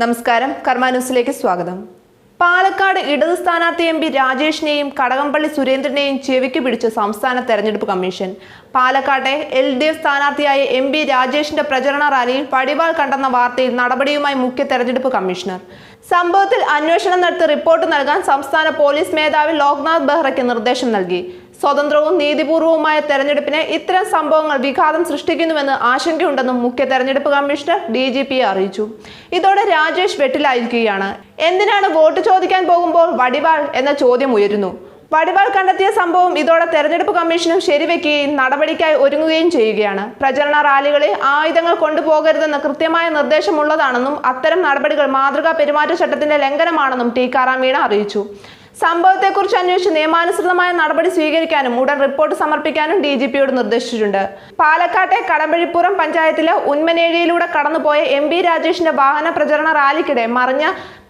നമസ്കാരം. കർമാന്യൂസിലേക്ക് സ്വാഗതം. പാലക്കാട് ഇടത് സ്ഥാനാർത്ഥി എം പി രാജേഷിനെയും കടകംപള്ളി സുരേന്ദ്രനെയും ചെവിക്ക് പിടിച്ച് സംസ്ഥാന തെരഞ്ഞെടുപ്പ് കമ്മീഷൻ. പാലക്കാട്ടെ എൽ ഡി എഫ് സ്ഥാനാർത്ഥിയായ എം പി രാജേഷിന്റെ പ്രചരണ റാലിയിൽ പടിവാൾ കണ്ടെന്ന വാർത്തയിൽ നടപടിയുമായി മുഖ്യ തെരഞ്ഞെടുപ്പ് കമ്മീഷണർ. സംഭവത്തിൽ അന്വേഷണം നടത്തി റിപ്പോർട്ട് നൽകാൻ സംസ്ഥാന പോലീസ് മേധാവി ലോക്നാഥ് ബെഹ്റയ്ക്ക് നിർദ്ദേശം നൽകി. സ്വതന്ത്രവും നീതിപൂർവവുമായ തെരഞ്ഞെടുപ്പിന് ഇത്തരം സംഭവങ്ങൾ വിഘാതം സൃഷ്ടിക്കുന്നുവെന്ന് ആശങ്കയുണ്ടെന്നും മുഖ്യ തെരഞ്ഞെടുപ്പ് കമ്മീഷണർ ഡി ജി പിയെ അറിയിച്ചു. ഇതോടെ രാജേഷ് വെട്ടിലായിരിക്കുകയാണ്. എന്തിനാണ് വോട്ട് ചോദിക്കാൻ പോകുമ്പോൾ വടിവാൾ എന്ന ചോദ്യം ഉയരുന്നു. വടിവാൾ കണ്ടെത്തിയ സംഭവം ഇതോടെ തെരഞ്ഞെടുപ്പ് കമ്മീഷനും ശരിവെക്കുകയും നടപടിക്കായി ഒരുങ്ങുകയും ചെയ്യുകയാണ്. പ്രചരണ റാലികളിൽ ആയുധങ്ങൾ കൊണ്ടുപോകരുതെന്ന് കൃത്യമായ നിർദ്ദേശമുള്ളതാണെന്നും അത്തരം നടപടികൾ മാതൃകാ പെരുമാറ്റച്ചട്ടത്തിന്റെ ലംഘനമാണെന്നും ടിക്കാറാം മീണ അറിയിച്ചു. സംഭവത്തെക്കുറിച്ച് അന്വേഷിച്ച് നിയമാനുസൃതമായ നടപടി സ്വീകരിക്കാനും ഉടൻ റിപ്പോർട്ട് സമർപ്പിക്കാനും ഡി ജി പിയോട് നിർദ്ദേശിച്ചിട്ടുണ്ട്. പാലക്കാട്ടെ കടമ്പഴിപ്പുറം പഞ്ചായത്തിലെ ഉന്മനേഴിയിലൂടെ കടന്നുപോയ എം ബി രാജേഷിന്റെ വാഹന പ്രചരണ റാലിക്കിടെ മറിഞ്ഞ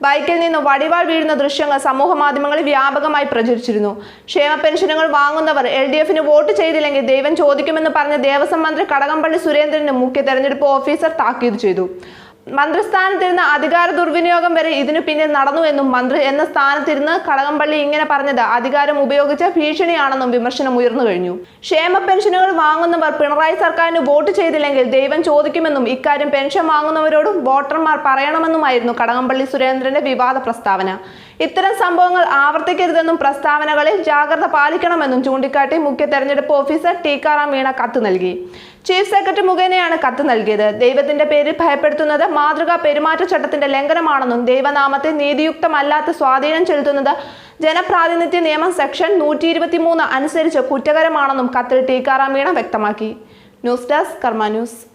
ബൈക്കിൽ നിന്ന് വടിവാൾ വീഴുന്ന ദൃശ്യങ്ങൾ സമൂഹ മാധ്യമങ്ങളിൽ വ്യാപകമായി പ്രചരിച്ചിരുന്നു. ക്ഷേമ പെൻഷനുകൾ വാങ്ങുന്നവർ എൽ ഡി എഫിന് വോട്ട് ചെയ്തില്ലെങ്കിൽ ദൈവം ചോദിക്കുമെന്ന് പറഞ്ഞ ദേവസ്വം മന്ത്രി കടകംപള്ളി സുരേന്ദ്രന് മുഖ്യ തെരഞ്ഞെടുപ്പ് ഓഫീസർ താക്കീത് ചെയ്തു. മന്ത്രിസ്ഥാനത്തിരുന്ന് അധികാര ദുർവിനിയോഗം വരെ ഇതിനു പിന്നിൽ നടന്നു എന്നും മന്ത്രി എന്ന സ്ഥാനത്തിരുന്ന് കടകംപള്ളി ഇങ്ങനെ പറഞ്ഞത്. അധികാരം ഉപയോഗിച്ച ഭീഷണിയാണെന്നും വിമർശനം ഉയർന്നു കഴിഞ്ഞു. ക്ഷേമ പെൻഷനുകൾ വാങ്ങുന്നവർ പിണറായി സർക്കാരിന് വോട്ട് ചെയ്തില്ലെങ്കിൽ ദൈവം ചോദിക്കുമെന്നും ഇക്കാര്യം പെൻഷൻ വാങ്ങുന്നവരോടും വോട്ടർമാർ പറയണമെന്നുമായിരുന്നു കടകംപള്ളി സുരേന്ദ്രന്റെ വിവാദ പ്രസ്താവന. ഇത്തരം സംഭവങ്ങൾ ആവർത്തിക്കരുതെന്നും പ്രസ്താവനകളിൽ ജാഗ്രത പാലിക്കണമെന്നും ചൂണ്ടിക്കാട്ടി മുഖ്യ തെരഞ്ഞെടുപ്പ് ഓഫീസർ ടിക്കാറാം മീണ കത്ത് നൽകി. ചീഫ് സെക്രട്ടറി മുഖേനയാണ് കത്ത് നൽകിയത്. ദൈവത്തിന്റെ പേരിൽ ഭയപ്പെടുത്തുന്നത് മാതൃകാ പെരുമാറ്റച്ചട്ടത്തിന്റെ ലംഘനമാണെന്നും ദൈവനാമത്തെ നീതിയുക്തമല്ലാത്ത സ്വാധീനം ചെലുത്തുന്നത് ജനപ്രാതിനിധ്യ നിയമം സെക്ഷൻ നൂറ്റി ഇരുപത്തിമൂന്ന് അനുസരിച്ച് കുറ്റകരമാണെന്നും കത്തിൽ ടിക്കാറാം മീണ വ്യക്തമാക്കി. News desk Karma news.